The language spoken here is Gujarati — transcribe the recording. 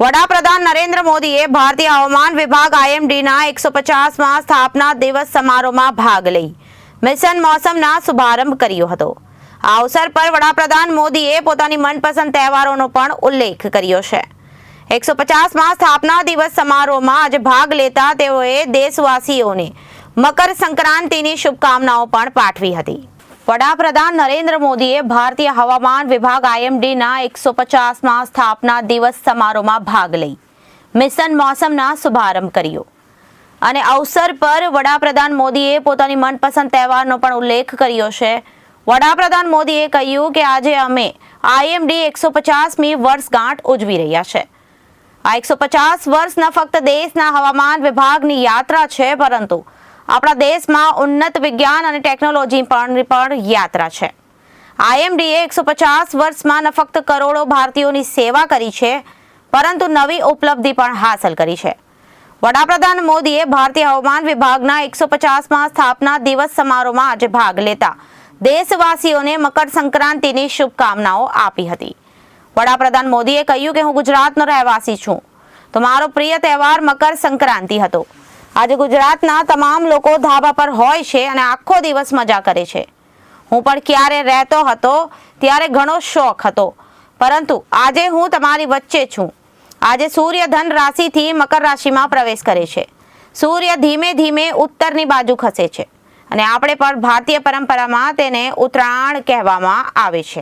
વડાપ્રધાન નરેન્દ્ર મોદીએ ભારતીય હવામાન વિભાગ આઈએમડીના એકસો પચાસમાં સ્થાપના દિવસ સમારોહમાં ભાગ લઈ મિશન મોસમના શુભારંભ કર્યો હતો. આ અવસર પર વડાપ્રધાન મોદીએ પોતાની મનપસંદ તહેવારોનો પણ ઉલ્લેખ કર્યો છે. એકસો પચાસમાં સ્થાપના દિવસ સમારોહમાં આજે ભાગ લેતા તેઓએ દેશવાસીઓને મકર સંક્રાંતિની શુભકામનાઓ પણ પાઠવી હતી. વડાપ્રધાન નરેન્દ્ર મોદીએ ભારતીય હવામાન વિભાગ આઈએમડીના એકસો પચાસમાં સ્થાપના દિવસ સમારોહમાં ભાગ લઈ મિશન મોસમના શુભારંભ કર્યો. અને અવસર પર વડાપ્રધાન મોદીએ પોતાની મનપસંદ તહેવારનો પણ ઉલ્લેખ કર્યો છે. વડાપ્રધાન મોદીએ કહ્યું કે આજે અમે આઈએમડી એકસો પચાસમી વર્ષગાંઠ ઉજવી રહ્યા છે. આ એકસો પચાસ વર્ષ ન ફક્ત દેશના હવામાન વિભાગની યાત્રા છે, પરંતુ આપણા દેશમાં ઉન્નત વિજ્ઞાન અને ટેકનોલોજી પણ પણ યાત્રા છે. આઈએમડીએ એકસો પચાસ વર્ષમાં ન ફક્ત કરોડો ભારતીયોની સેવા કરી છે, પરંતુ નવી ઉપલબ્ધિ પણ હાંસલ કરી છે. વડાપ્રધાન મોદીએ ભારતીય હવામાન વિભાગના એકસો પચાસમાં સ્થાપના દિવસ સમારોહમાં આજે ભાગ લેતા દેશવાસીઓને મકર સંક્રાંતિની શુભકામનાઓ આપી હતી. વડાપ્રધાન મોદીએ કહ્યું કે, હું ગુજરાતનો રહેવાસી છું. તો મારો પ્રિય તહેવાર મકર સંક્રાંતિ હતો. આજે ગુજરાતના તમામ લોકો ધાબા પર હોય છે અને આખો દિવસ મજા કરે છે. હું પણ ક્યારે રહેતો હતો, ત્યારે ઘણો શોખ હતો. પરંતુ આજે હું તમારી વચ્ચે છું. આજે સૂર્ય ધન રાશિથી મકર રાશિમાં પ્રવેશ કરે છે. સૂર્ય ધીમે ધીમે ઉત્તરની બાજુ ખસે છે. અને આપણે પણ ભારતીય પરંપરામાં તેને ઉત્તરાયણ કહેવામાં આવે છે.